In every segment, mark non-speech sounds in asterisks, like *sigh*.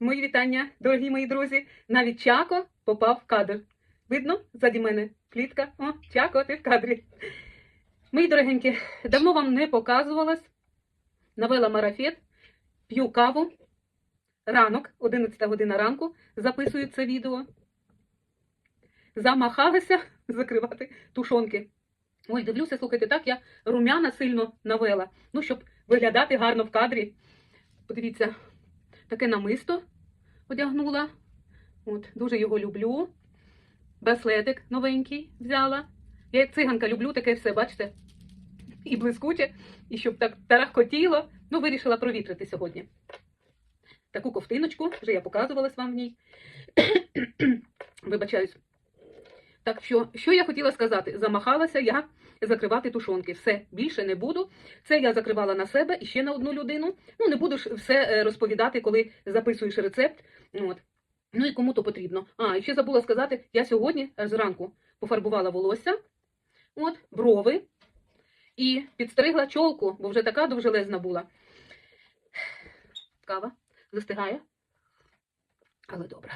Мої вітання, дорогі мої друзі. Навіть Чако попав в кадр. Видно ззаді мене клітка. О, Чако, ти в кадрі. Мої дорогенькі, давно вам не показувалась. Навела марафет, п'ю каву. Ранок, 11 година ранку, записую це відео. Замахалася *laughs* закривати тушонки. Ой, дивлюся, слухайте, так я румяна сильно навела. Ну, щоб виглядати гарно в кадрі. Подивіться, таке намисто одягнула. От, дуже його люблю. Браслетик новенький взяла. Я як циганка люблю таке все, бачите? І блискуче, і щоб так тарахкотіло. Ну, вирішила провітрити сьогодні. Таку ковтиночку, вже я показувалась вам в ній. *coughs* Вибачаюсь. Так що, що я хотіла сказати? Замахалася я закривати тушонки. Все, більше не буду. Це я закривала на себе і ще на одну людину. Ну, не буду ж все е, розповідати, коли записуєш рецепт. От. Ну і кому то потрібно. А, і ще забула сказати, я сьогодні зранку пофарбувала волосся, от, брови і підстригла чолку, бо вже така довжелезна була. Кава застигає. Але добре.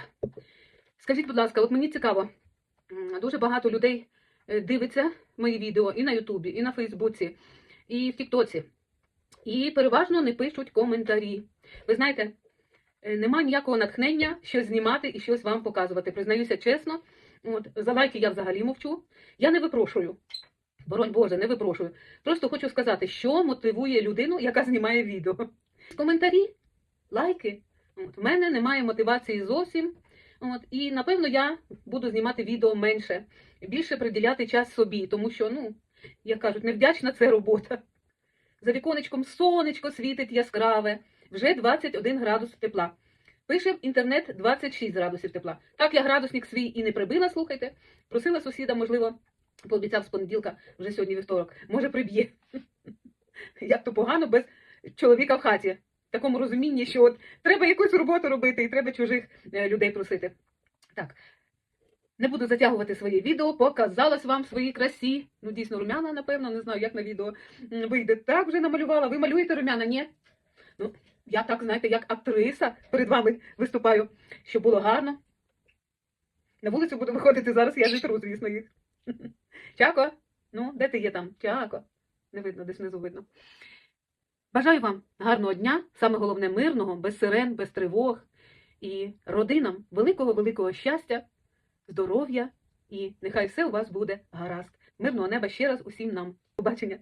Скажіть, будь ласка, от мені цікаво, дуже багато людей дивиться мої відео і на Ютубі, і на Фейсбуці, і в Тіктоці. І переважно не пишуть коментарі. Ви знаєте, е, нема ніякого натхнення щось знімати і щось вам показувати. Признаюся чесно, от, за лайки я взагалі мовчу. Я не випрошую. Боронь Боже, не випрошую. Просто хочу сказати, що мотивує людину, яка знімає відео. Коментарі, лайки. От, у мене немає мотивації зовсім. От, і напевно я буду знімати відео менше, більше приділяти час собі, тому що, ну, як кажуть, невдячна це робота. За віконечком сонечко світить яскраве, вже 21 градус тепла. Пише в інтернет 26 градусів тепла. Так я градусник свій і не прибила, слухайте. Просила сусіда, можливо, пообіцяв з понеділка, вже сьогодні вівторок, може приб'є. *laughs* Як то погано без чоловіка в хаті. Такому розумінні, що от треба якусь роботу робити і треба чужих е, людей просити. Так, не буду затягувати своє відео, показалась вам в своїй красі. Ну, дійсно, румяна, напевно, не знаю, як на відео вийде. Так вже намалювала. Ви малюєте румяна? Ні? Ну, я так, знаєте, як актриса перед вами виступаю, щоб було гарно. На вулицю буду виходити зараз, я зітру, звісно, їх. *laughs* Чако, ну, де ти є там? Чако. Не видно, десь внизу видно. Бажаю вам гарного дня, саме головне мирного, без сирен, без тривог і родинам великого-великого щастя, здоров'я і нехай все у вас буде гаразд. Мирного неба ще раз усім нам. Побачення!